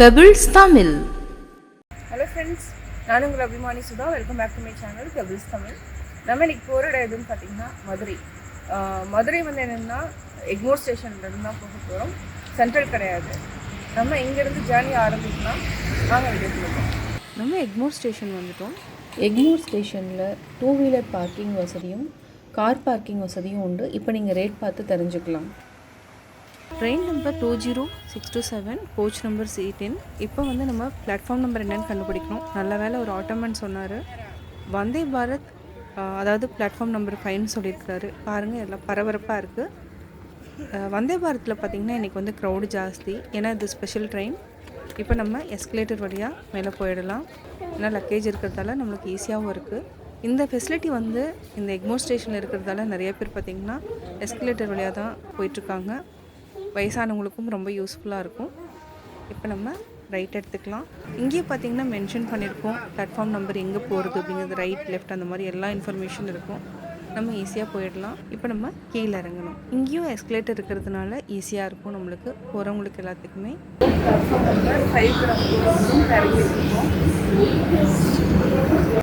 Pebbles Tamil hello friends நான் உங்கள் அபிமானி Sudha. Welcome back to my channel Kapil's Tamil நம்ம இன்னைக்கு போகிற இடம் எதுன்னு பார்த்தீங்கன்னா மதுரை. மதுரை வந்து என்னென்னா எக்மோர் ஸ்டேஷன்லேருந்து தான் போக போகிறோம் சென்ட்ரல் கிடையாது. நம்ம இங்கேருந்து ஜேர்னி ஆரம்பிக்கலாம். வாங்க வீடியோ போகிறோம் நம்ம எக்மோர் ஸ்டேஷன் வந்துட்டோம். எக்மோர் ஸ்டேஷனில் டூ வீலர் பார்க்கிங் வசதியும் கார் பார்க்கிங் வசதியும் உண்டு. இப்போ நீங்கள் ரேட் பார்த்து தெரிஞ்சுக்கலாம். Train number two zero six two seven coach number C ten இப்போ வந்து நம்ம பிளாட்ஃபார்ம் நம்பர் என்னன்னு கண்டுபிடிக்கணும். நல்ல வேலை ஒரு ஆட்டோமேன் சொன்னார். வந்தே பாரத் அதாவது பிளாட்ஃபார்ம் நம்பர் ஃபைவ்னு சொல்லியிருக்காரு பாருங்கள் எல்லாம் பரபரப்பாக இருக்குது வந்தே பாரத்தில் பார்த்திங்கன்னா இன்றைக்கி வந்து க்ரௌடு ஜாஸ்தி. ஏன்னா இது ஸ்பெஷல் ட்ரெயின் இப்போ நம்ம எஸ்கலேட்டர் வழியாக மேலே போயிடலாம். ஏன்னா லக்கேஜ் இருக்கிறதால நம்மளுக்கு ஈஸியாகவும் இருக்குது இந்த ஃபெசிலிட்டி வந்து இந்த எக்மோர் ஸ்டேஷனில் இருக்கிறதால நிறைய பேர் பார்த்திங்கன்னா எஸ்கலேட்டர் வழியாக தான் போயிட்டுருக்காங்க வயசானவங்களுக்கும் ரொம்ப யூஸ்ஃபுல்லாக இருக்கும். இப்போ நம்ம ரைட் எடுத்துக்கலாம். இங்கேயே பார்த்தீங்கன்னா மென்ஷன் பண்ணியிருக்கோம் பிளாட்ஃபார்ம் நம்பர் எங்கே போகிறது அப்படிங்கிறது ரைட் லெஃப்ட் அந்த மாதிரி எல்லா இன்ஃபர்மேஷன் இருக்கும். நம்ம ஈஸியாக போயிடலாம். இப்போ நம்ம கீழே இறங்கணும். இங்கேயும் எஸ்கலேட்டர் இருக்கிறதுனால ஈஸியாக இருக்கும் நம்மளுக்கு. போகிறவங்களுக்கு எல்லாத்துக்குமே.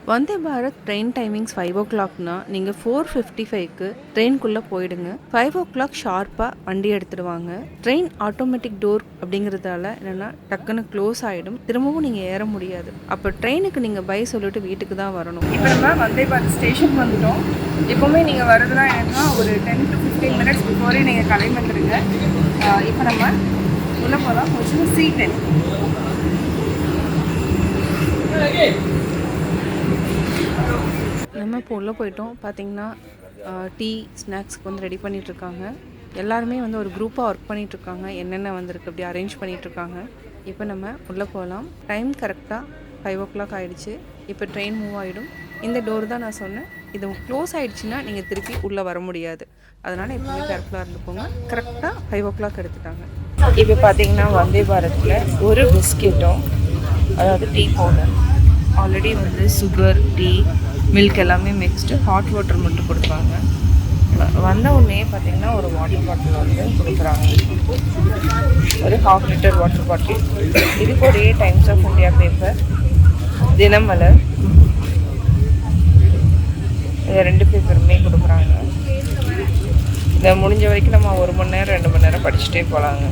Vande Bharat train timings five ஓ கிளாக்னா நீங்கள் ஃபோர் ஃபிஃப்டி ஃபைவ்க்கு ட்ரெயின்குள்ளே போயிடுங்க. ஃபைவ் ஓ கிளாக் ஷார்ப்பாக வண்டி எடுத்துடுவாங்க. ட்ரெயின் ஆட்டோமேட்டிக் டோர் அப்படிங்கிறதால என்னென்னா டக்குன்னு க்ளோஸ் ஆகிடும் திரும்பவும் நீங்கள் ஏற முடியாது. அப்போ ட்ரெயினுக்கு நீங்கள் பை சொல்லிட்டு வீட்டுக்கு தான் வரணும். இப்போ நம்ம வந்தே பாரத் ஸ்டேஷன் வந்துட்டோம். எப்போவுமே நீங்கள் வரதுலாம் என்னன்னா ஒரு டென் டு ஃபிஃப்டீன் மினிட்ஸ் பிஃபோரே நீங்கள் கிளம்பிட்டுருங்க வந்துடுங்க இப்போ நம்ம உள்ளே போகலாம் கொஞ்சம் சி டென் நம்ம இப்போ உள்ளே போயிட்டோம். பார்த்தீங்கன்னா டீ ஸ்நாக்ஸ்க்கு வந்து ரெடி பண்ணிகிட்ருக்காங்க எல்லாருமே வந்து ஒரு குரூப்பாக ஒர்க் பண்ணிகிட்ருக்காங்க என்னென்ன வந்திருக்கு அப்படி அரேஞ்ச் பண்ணிகிட்ருக்காங்க இப்போ நம்ம உள்ளே போகலாம். டைம் கரெக்டாக ஃபைவ் ஓ கிளாக் ஆகிடுச்சு இப்போ ட்ரெயின் மூவ் ஆகிடும் இந்த டோர் தான் நான் சொன்னேன். இது க்ளோஸ் ஆகிடுச்சின்னா நீங்கள் திருப்பி உள்ளே வர முடியாது. அதனால் எப்பவுமே கேர்ஃபுல்லாக இருந்துக்கோங்க. கரெக்டாக ஃபைவ் ஓ கிளாக் எடுத்துட்டாங்க. இப்போ பார்த்தீங்கன்னா வந்தே பாரத்தில் ஒரு பிஸ்கெட்டும் அதாவது டீ பவுடர் ஆல்ரெடி வந்து சுகர் டீ மில்க் எல்லாமே மிக்ஸ்டு ஹாட் வாட்டர் மட்டும் கொடுப்பாங்க. வ- வந்த உடனே பார்த்தீங்கன்னா ஒரு வாட்டர் பாட்டில் வந்து கொடுக்குறாங்க. ஒரு ஹாஃப் லிட்டர் வாட்டர் பாட்டில் இதுக்கு ஒரே Times of India paper Dinamalar. இதை ரெண்டு பேப்பருமே கொடுக்குறாங்க. இதை முடிஞ்ச வரைக்கும் நம்ம ஒரு மணி நேரம் ரெண்டு மணி நேரம் படிச்சுட்டே போகலாங்க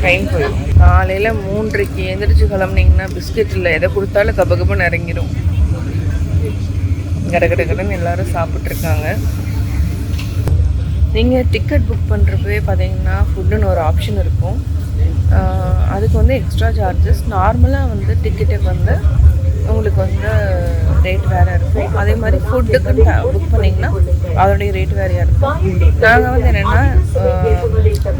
டைம் போயிடும். காலையில் மூன்றைக்கு எந்திரிச்சு கிளம்புனீங்கன்னா பிஸ்கெட் இல்லை. எதை கொடுத்தாலும் கபகபன்னு இறங்கிடும் கட கட கடன்னு எல்லாரும் சாப்பிட்ருக்காங்க. நீங்கள் டிக்கெட் புக் பண்ணுறப்பவே பார்த்தீங்கன்னா ஃபுட்டுன்னு ஒரு ஆப்ஷன் இருக்கும். அதுக்கு வந்து எக்ஸ்ட்ரா சார்ஜஸ் நார்மலாக வந்து டிக்கெட்டுக்கு வந்து உங்களுக்கு வந்து ரேட் வேறு இருக்கும். அதே மாதிரி ஃபுட்டுக்கு புக் பண்ணிங்கன்னா அதோடைய ரேட் வேறையாக இருக்கும். நாங்கள் வந்து என்னென்னா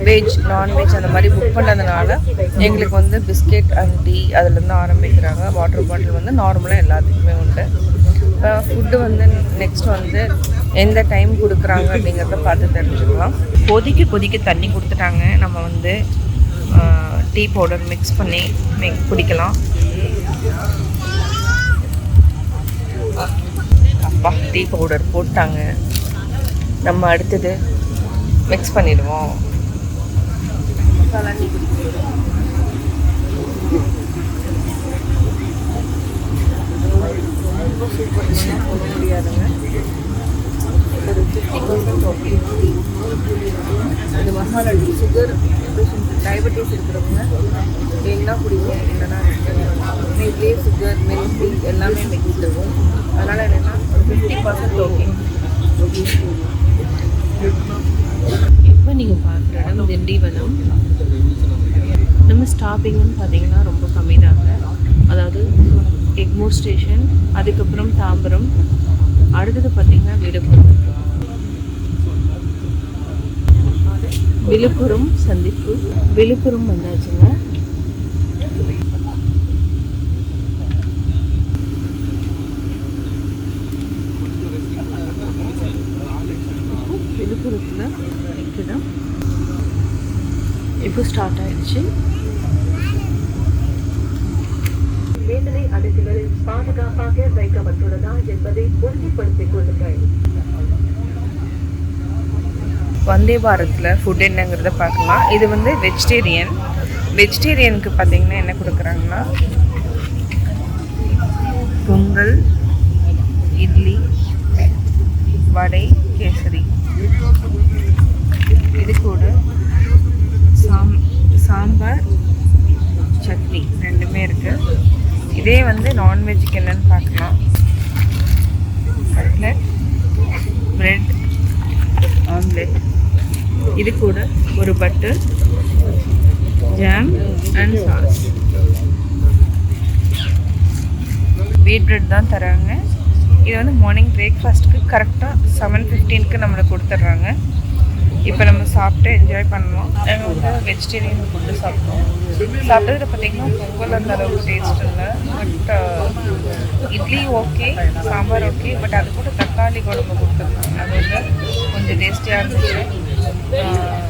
வெஜ் நான்வெஜ் அந்த மாதிரி புக் பண்ணதுனால எங்களுக்கு வந்து பிஸ்கெட் அண்ட் டீ அதுலேருந்து ஆரம்பிக்கிறாங்க. வாட்டர் பாட்டில் வந்து நார்மலாக எல்லாத்துக்குமே உண்டு. ஃபுட்டு வந்து நெக்ஸ்ட் வந்து எந்த டைம் கொடுக்குறாங்க அப்படிங்கிறத பார்த்து தெரிஞ்சுக்கலாம். கொதிக்க கொதிக்க தண்ணி கொடுத்துட்டாங்க. நம்ம வந்து டீ பவுடர் மிக்ஸ் பண்ணி குடிக்கலாம். அப்பா டீ பவுடர் போட்டாங்க. நம்ம அடுத்தது மிக்ஸ் பண்ணிடுவோம். மசாலா டீ குடிக்கிறோம் முடியாதுங்க. ஒரு ஃபிஃப்டி பர்சன்ட் ஓகே இது மசாலா சுகர் டயபெட்டிஸ் இருக்கிறவங்க வேணும்னா குடிக்கும் இல்லைன்னா இதுலேயே சுகர் மில்க் எல்லாமே மிக்ஸ் இருக்கும் அதனால் என்னென்னா ஒரு ஃபிஃப்டி பர்சன்ட் ஓகே இப்போ நீங்கள் பார்க்குற இடம் திண்டிவனம். நம்ம ஸ்டாப்பிங்னு பார்த்தீங்கன்னா ரொம்ப கம்மி தாங்க அதாவது எக்மோர் ஸ்டேஷன் அதுக்கப்புறம் தாம்பரம் அடுத்தது பார்த்தீங்கன்னா விழுப்புரம். விழுப்புரம் சந்திப்பு. விழுப்புரம் வந்தாச்சுங்க. பாதுகாப்பாக வைக்கப்பட்டுள்ளதா என்பதை உறுதிப்படுத்திக் கொள்ளுங்கள் வந்தே பாரத்தில் ஃபுட் என்னங்கிறத பார்க்கலாம். இது வந்து வெஜிடேரியன் வெஜிடேரியனுக்கு பார்த்தீங்கன்னா என்ன கொடுக்குறாங்கன்னா பொங்கல் இட்லி வடை கேசரி. இது கூட சாம் சாம்பார் சட்னி ரெண்டுமே இருக்குது இதே வந்து நான்வெஜ்ஜுக்கு என்னன்னு பார்க்கலாம். கட்லட் பிரெட் ஆம்லெட் இது கூட ஒரு butter jam and sauce wheat bread தான் தராங்க. இது வந்து மார்னிங் பிரேக்ஃபாஸ்ட்டுக்கு கரெக்டாக செவன் ஃபிஃப்டீனுக்கு நம்மளை கொடுத்துட்றாங்க. இப்போ நம்ம சாப்பிட்டு என்ஜாய் பண்ணலாம் நாங்கள் வந்து வெஜிடேரியன் ஃபுட்டு சாப்பிட்டோம். சாப்பிட்டதுல பார்த்தீங்கன்னா பொங்கல் அந்த அளவுக்கு டேஸ்ட் இல்லை. But idli okay sambar okay but அது கூட தக்காளி குழம்பு கொடுத்துருந்தாங்க. அது வந்து கொஞ்சம் டேஸ்டியாக இருந்துச்சு. Uh,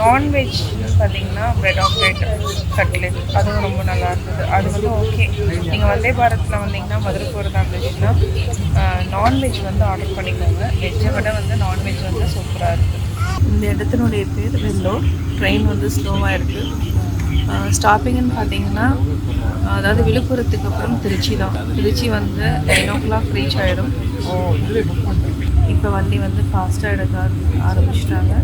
நான்வெஜ் பார்த்தீங்கன்னா பிரெட் ஆம்லேட் கட்லெட் அதுவும் ரொம்ப நல்லா இருந்தது. அது வந்து ஓகே நீங்கள் வந்தே பாரத்தில் வந்தீங்கன்னா மதுரை போகிறதா இருந்துச்சுன்னா uh, நான்வெஜ் வந்து ஆர்டர் பண்ணிக்கோங்க. வெஜ்ஜை விட வந்து நான்வெஜ் வந்து சூப்பராக இருக்குது இந்த இடத்தினுடைய பேர் வெள்ளூர். ட்ரெயின் வந்து ஸ்லோவாக இருக்குது ஸ்டாப்பிங்னு பார்த்தீங்கன்னா அதாவது விழுப்புரத்துக்கு அப்புறம் திருச்சி தான். திருச்சி வந்து நைன் ஓ கிளாக் ரீச் ஆகிடும் இப்போ வண்டி வந்து ஃபாஸ்ட்டாக எடுக்க ஆரம்பிச்சிட்டாங்க.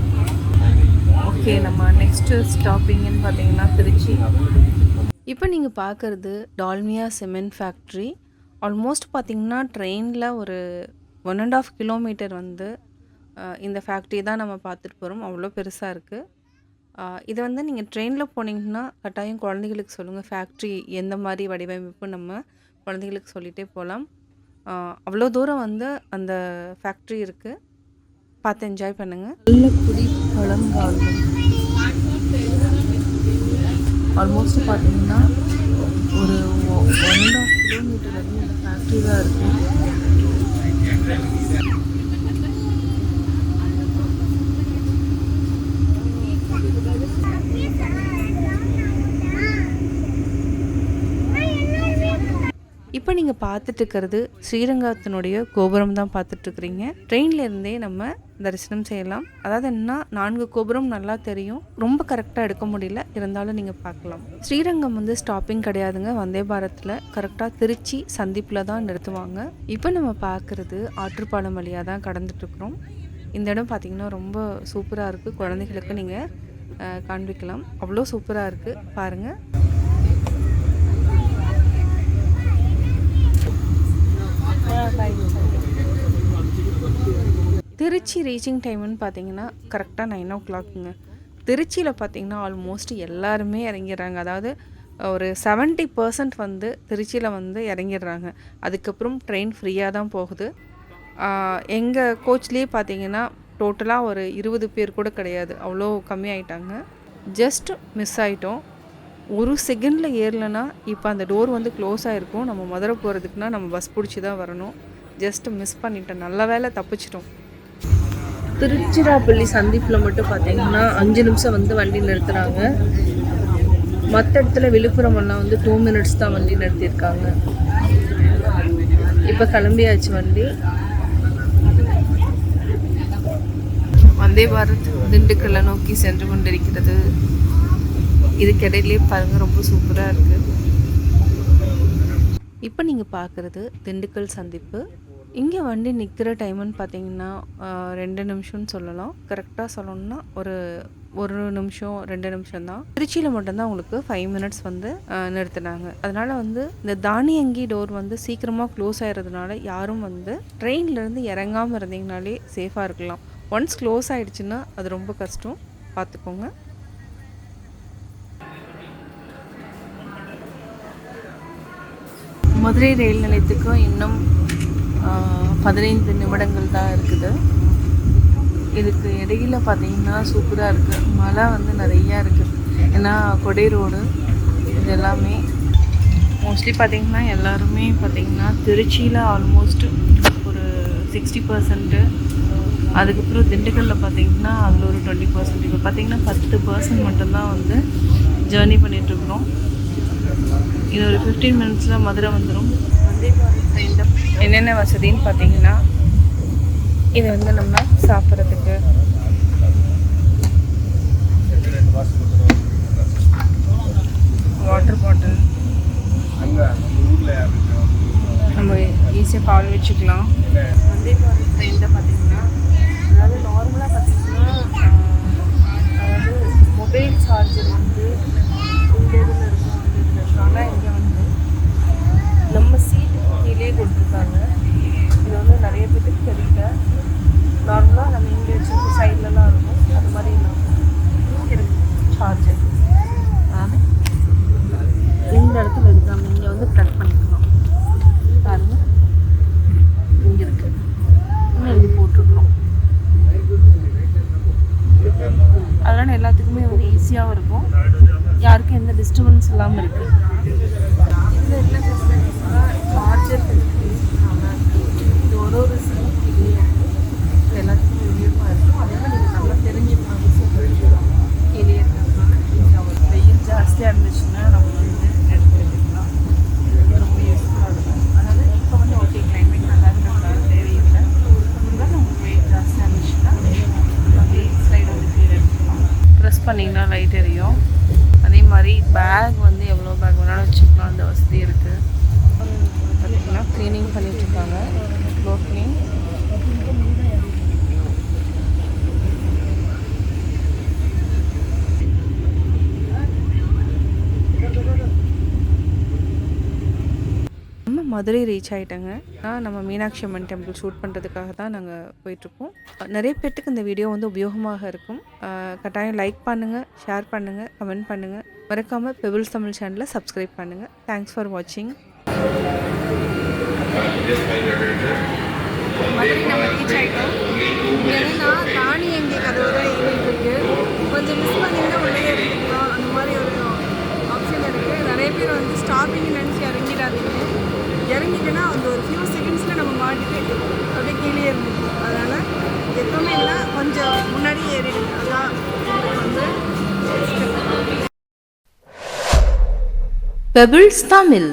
ஓகே நம்ம நெக்ஸ்ட்டு ஸ்டாப்பிங்னு பார்த்தீங்கன்னா திருச்சி. இப்போ நீங்கள் பார்க்குறது டால்மியா சிமெண்ட் ஃபேக்ட்ரி ஆல்மோஸ்ட் பார்த்தீங்கன்னா ட்ரெயினில் ஒரு ஒன் அண்ட் ஆஃப் கிலோமீட்டர் வந்து இந்த ஃபேக்ட்ரி தான் நம்ம பார்த்துட்டு போகிறோம் அவ்வளோ பெருசாக இருக்குது இதை வந்து நீங்கள் ட்ரெயினில் போனீங்கன்னா கட்டாயம் குழந்தைகளுக்கு சொல்லுங்கள் ஃபேக்ட்ரி எந்த மாதிரி வடிவமைப்பு நம்ம குழந்தைகளுக்கு சொல்லிகிட்டே போகலாம். அவ்வளோ தூரம் வந்து அந்த ஃபேக்ட்ரி இருக்குது பார்த்து என்ஜாய் பண்ணுங்கள் நல்லக்குடி பழங்காலம் ஆல்மோஸ்ட் பார்த்தீங்கன்னா ஒரு ஒன் அண்ட் ஆஃப் கிலோமீட்டர் வந்து இந்த ஃபேக்ட்ரி தான் இருக்குது இப்போ நீங்கள் பார்த்துட்டு இருக்கிறது ஸ்ரீரங்கத்தினுடைய கோபுரம் தான் பார்த்துட்ருக்குறீங்க ட்ரெயின்ல இருந்தே நம்ம தரிசனம் செய்யலாம். அதாவது என்ன நான்கு கோபுரம் நல்லா தெரியும். ரொம்ப கரெக்டாக எடுக்க முடியல. இருந்தாலும் நீங்கள் பார்க்கலாம். ஸ்ரீரங்கம் வந்து ஸ்டாப்பிங் கிடையாதுங்க. வந்தே பாரத்தில் கரெக்டாக திருச்சி சந்திப்பில் தான் நிறுத்துவாங்க. இப்போ நம்ம பார்க்குறது ஆற்றுப்பாலம் வழியாக தான் கடந்துட்டுருக்குறோம். இந்த இடம் பார்த்திங்கன்னா ரொம்ப சூப்பராக இருக்குது குழந்தைகளுக்கு நீங்கள் காண்பிக்கலாம். அவ்வளோ சூப்பராக இருக்குது பாருங்கள் திருச்சி ரீச்சிங் டைம்னு பார்த்தீங்கன்னா கரெக்டாக நைன் ஓ கிளாக்குங்க திருச்சியில் பார்த்தீங்கன்னா ஆல்மோஸ்ட் எல்லாருமே இறங்கிடுறாங்க. அதாவது ஒரு 70% பர்சன்ட் வந்து திருச்சியில் வந்து இறங்கிடுறாங்க. அதுக்கப்புறம் ட்ரெயின் ஃப்ரீயாக தான் போகுது. எங்கள் கோச்லேயே பார்த்தீங்கன்னா டோட்டலாக ஒரு இருபது பேர் கூட கிடையாது. அவ்வளோ கம்மியாயிட்டாங்க. ஜஸ்ட் மிஸ் ஆயிட்டோம். ஒரு செகண்டில் ஏறலைன்னா இப்போ அந்த டோர் வந்து க்ளோஸ் ஆகிருக்கும் நம்ம மதுரை போகிறதுக்குனா நம்ம பஸ் பிடிச்சி தான் வரணும். ஜஸ்ட் மிஸ் பண்ணிட்டோம் நல்ல வேளை தப்பிச்சிட்டோம். திருச்சிராப்பள்ளி சந்திப்பில் மட்டும் பார்த்தீங்கன்னா அஞ்சு நிமிஷம் வந்து வண்டி நிறுத்துறாங்க. மற்ற இடத்துல விழுப்புரம் எல்லாம் வந்து டூ மினிட்ஸ் தான் வண்டி நிறுத்தியிருக்காங்க. இப்போ கிளம்பியாச்சு வண்டி. வந்தே பாரத் திண்டுக்கல்லை நோக்கி சென்று கொண்டிருக்கிறது. இதுக்கிடையிலே பாருங்க ரொம்ப சூப்பராக இருக்குது இப்போ நீங்கள் பார்க்குறது திண்டுக்கல் சந்திப்பு. இங்கே வண்டி நிற்கிற டைமுன்னு பார்த்தீங்கன்னா ரெண்டு நிமிஷம்னு சொல்லலாம். கரெக்டாக சொல்லணும்னா ஒரு ஒரு நிமிஷம் ரெண்டு நிமிஷம் தான் திருச்சியில் மட்டும்தான் உங்களுக்கு ஃபைவ் மினிட்ஸ் வந்து நிறுத்தினாங்க. அதனால் வந்து இந்த தானியங்கி டோர் வந்து சீக்கிரமாக க்ளோஸ் ஆகிறதுனால யாரும் வந்து ட்ரெயின்லேருந்து இறங்காமல் இருந்தீங்கனாலே சேஃபாக இருக்கலாம். ஒன்ஸ் க்ளோஸ் ஆகிடுச்சுன்னா அது ரொம்ப கஷ்டம். பார்த்துக்கோங்க மதுரை ரயில் நிலையத்துக்கும் இன்னும் பதினைந்து நிமிடங்கள் தான் இருக்குது. இதுக்கு இடையில பார்த்தீங்கன்னா சூப்பராக இருக்குது மழை வந்து நிறையா இருக்குது ஏன்னா கொடை ரோடு இது எல்லாமே மோஸ்ட்லி பார்த்திங்கன்னா எல்லாருமே பார்த்திங்கன்னா திருச்சியில் ஆல்மோஸ்ட் ஒரு சிக்ஸ்டி பர்சன்ட்டு அதுக்கப்புறம் திண்டுக்கல்லில் பார்த்தீங்கன்னா அதில் ஒரு டுவெண்ட்டி பர்சன்ட் இப்போ பார்த்திங்கன்னா பத்து பர்சன்ட் மட்டும்தான் வந்து ஜேர்னி பண்ணிகிட்ருக்குறோம் இது ஒரு ஃபிஃப்டீன் மினிட்ஸில் மதுரை வந்துடும் என்னென்ன வசதின்னு பார்த்தீங்கன்னா இது வந்து நம்ம சாப்பிட்றதுக்கு. வாட்டர் பாட்டில் நம்ம ஈஸியாக பால் வச்சுக்கலாம். வந்தே பாரத் ட்ரெயினில் பார்த்தீங்கன்னா அதாவது நார்மலாக பார்த்தீங்கன்னா அதாவது மொபைல் சார்ஜர் வந்து இந்த இதில் இருக்கும் அந்த இதில் இருக்கும் ஆனால் இங்கே வந்து நம்ம சீட்டுக்கு கீழே கொடுத்துருக்காங்க இது வந்து நிறைய பேருக்கு தெரியல நார்மலாக நம்ம இங்கே வச்சுருக்க சைட்லலாம் இருக்கும் அது மாதிரி இல்லாமல் இங்கே இருக்கு சார்ஜர் அதாவது இந்த இடத்துல இருக்கு நம்ம இங்கே வந்து ப்ளக் பண்ணிக்கலாம் பாருங்க இங்கே இருக்கு இன்னும் இங்கே போட்டிருக்கிறோம் அதனால் எல்லாத்துக்குமே வந்து ஈஸியாகவும் இருக்கும் யாருக்கும் எந்த டிஸ்டர்பன்ஸ் இல்லாமல் இருக்குது இதில் என்ன ஃபெசிலிட்டிஸ்னா சார்ஜர் ஃபெசிலிட்டிஸ் இது ஒரு ஒரு சீட் இது எல்லாத்துக்கும் ரிவ்யூமாக இருக்கும் அதனால் நீங்கள் நல்லா தெரிஞ்சுக்கணும் கீழே இருக்கிறதுனால வெயில் ஜாஸ்தியாக இருந்துச்சுன்னா நம்ம வந்து எடுத்து வச்சுக்கலாம் இது ரொம்ப யூஸ்ஃபுல்லாக இருக்கும் அதாவது இப்போ வந்து ஓகே கிளைமேட் நல்லா இருக்கிறதுனால தேவையில்லை இருந்தாலும் நமக்கு வெயில் ஜாஸ்தியாக இருந்துச்சுன்னா அப்படியே ஸ்லைட் வந்து கீழே எடுத்துக்கலாம் ப்ரெஸ் பண்ணிங்கன்னா லைட் எரியும். அதே மாதிரி பேக் வந்து எவ்வளோ பேக் வேணாலும் வச்சுக்கலாம். அந்த வசதி இருக்குது பார்த்தீங்கன்னா க்ளீனிங் பண்ணிகிட்ருக்காங்க ஃப்ளோர் க்ளீன் நம்ம மதுரை ரீச் ஆகிட்டேங்க நான் நம்ம மீனாட்சி அம்மன் டெம்பிள் ஷூட் பண்ணுறதுக்காக தான் நாங்கள் போயிட்டுருக்கோம். நிறைய பேர்த்துக்கு இந்த வீடியோ வந்து உபயோகமாக இருக்கும். கட்டாயம் லைக் பண்ணுங்கள் ஷேர் பண்ணுங்கள் கமெண்ட் பண்ணுங்கள் மறக்காமல் பெபிள்ஸ் தமிழ் சேனலை சப்ஸ்கிரைப் பண்ணுங்கள் தேங்க்ஸ் ஃபார் வாட்சிங் மதுரை நம்ம ரீச் ஆகிட்டோம் இங்கே என்னன்னா எங்கே கதவு தான் இயங்கிட்டு இருக்குது கொஞ்சம் மிஸ் பண்ணிங்கன்னா உள்ளே பெபிள்ஸ் தமிழ்.